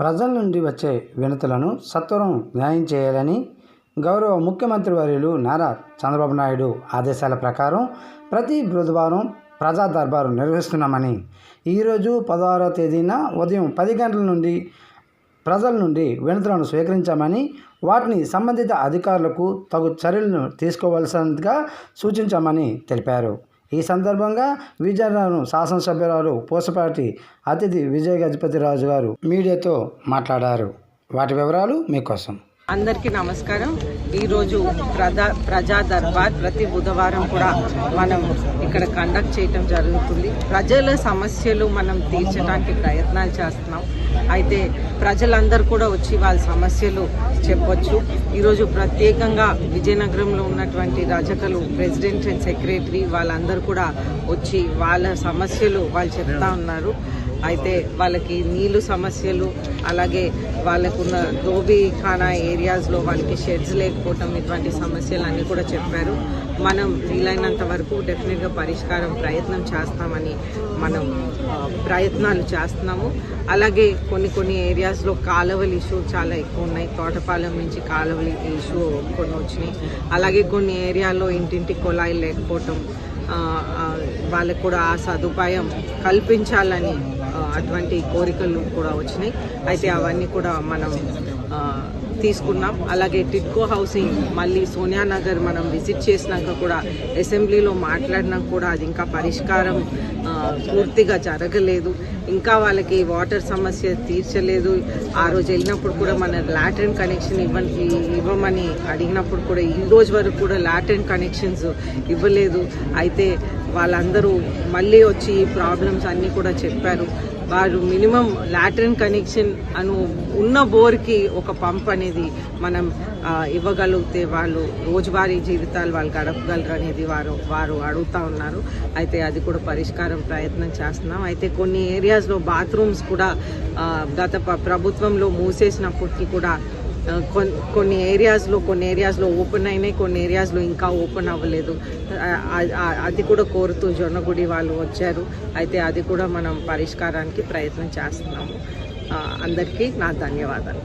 ప్రజల నుండి వచ్చే వినతులను సత్వరం న్యాయం చేయాలని గౌరవ ముఖ్యమంత్రి వర్యులు నారా చంద్రబాబు నాయుడు ఆదేశాల ప్రకారం ప్రతి బుధవారం ప్రజా దర్బారు నిర్వహిస్తున్నామని. ఈరోజు పదహారో తేదీన ఉదయం పది గంటల నుండి ప్రజల నుండి వినతులను స్వీకరించామని వాటిని సంబంధిత అధికారులకు తగు చర్యలను తీసుకోవాల్సిందిగా సూచించామని తెలిపారు. ఈ సందర్భంగా విజయనగరం శాసనసభ్యురాలు పూసపాటి అతిథి విజయ గజపతి రాజు గారు మీడియాతో మాట్లాడారు. వాటి వివరాలు మీకోసం. అందరికీ నమస్కారం. ఈరోజు ప్రజా ప్రజా దర్బార్ ప్రతి బుధవారం కూడా మనం ఇక్కడ కండక్ట్ చేయటం జరుగుతుంది. ప్రజల సమస్యలు మనం తీర్చడానికి ప్రయత్నాలు చేస్తున్నాం. అయితే ప్రజలందరూ కూడా వచ్చి వాళ్ళ సమస్యలు చెప్పొచ్చు. ఈరోజు ప్రత్యేకంగా విజయనగరంలో ఉన్నటువంటి రజకలు ప్రెసిడెంట్ అండ్ సెక్రటరీ వాళ్ళందరూ కూడా వచ్చి వాళ్ళ సమస్యలు వాళ్ళు చెప్తా ఉన్నారు. అయితే వాళ్ళకి నీళ్ళు సమస్యలు అలాగే వాళ్ళకున్న ధోబీ ఖానా ఏరియాస్లో వాళ్ళకి షెడ్స్ లేకపోవటం ఇటువంటి సమస్యలు అన్నీ కూడా చెప్పారు. మనం వీలైనంత వరకు డెఫినెట్గా పరిష్కారం ప్రయత్నం చేస్తామని మనం ప్రయత్నాలు చేస్తున్నాము. అలాగే కొన్ని కొన్ని ఏరియాస్లో కాలువల ఇష్యూ చాలా ఎక్కువ ఉన్నాయి. తోటపాలెం నుంచి కాలువల ఇష్యూ కొన్ని వచ్చినాయి. అలాగే కొన్ని ఏరియాలో ఇంటింటి కుళాయిలు లేకపోవటం వాళ్ళకు కూడా ఆ సదుపాయం కల్పించాలని అటువంటి కోరికలు కూడా వచ్చినాయి. అయితే అవన్నీ కూడా మనం తీసుకున్నాం. అలాగే టిట్కో హౌసింగ్ మళ్ళీ సోనియా నగర్ మనం విజిట్ చేసినాక కూడా అసెంబ్లీలో మాట్లాడినా కూడా అది ఇంకా పరిష్కారం పూర్తిగా జరగలేదు. ఇంకా వాళ్ళకి వాటర్ సమస్య తీర్చలేదు. ఆ రోజు వెళ్ళినప్పుడు కూడా మన లాట్రిన్ కనెక్షన్ ఇవ్వ ఇవ్వమని అడిగినప్పుడు కూడా ఈ రోజు వరకు కూడా లాట్రిన్ కనెక్షన్స్ ఇవ్వలేదు. అయితే వాళ్ళందరూ మళ్ళీ వచ్చి ఈ ప్రాబ్లమ్స్ అన్నీ కూడా చెప్పారు. వారు మినిమం లాట్రిన్ కనెక్షన్ అను ఉన్న బోర్కి ఒక పంప్ అనేది మనం ఇవ్వగలిగితే వాళ్ళు రోజువారీ జీవితాలు వాళ్ళు గడపగలరు అనేది వారు వారు అడుగుతా ఉన్నారు. అయితే అది కూడా పరిష్కారం ప్రయత్నం చేస్తున్నాం. అయితే కొన్ని ఏరియాస్లో బాత్రూమ్స్ కూడా గత ప్రభుత్వంలో మూసేసినప్పటికీ కూడా కొన్ని ఏరియాస్లో కొన్ని ఏరియాస్లో ఓపెన్ అయినాయి కొన్ని ఏరియాస్లో ఇంకా ఓపెన్ అవ్వలేదు. అది కూడా కోరుతూ జొన్నగుడి వాళ్ళు వచ్చారు. అయితే అది కూడా మనం పరిష్కారానికి ప్రయత్నం చేస్తున్నాము. అందరికీ నా ధన్యవాదాలు.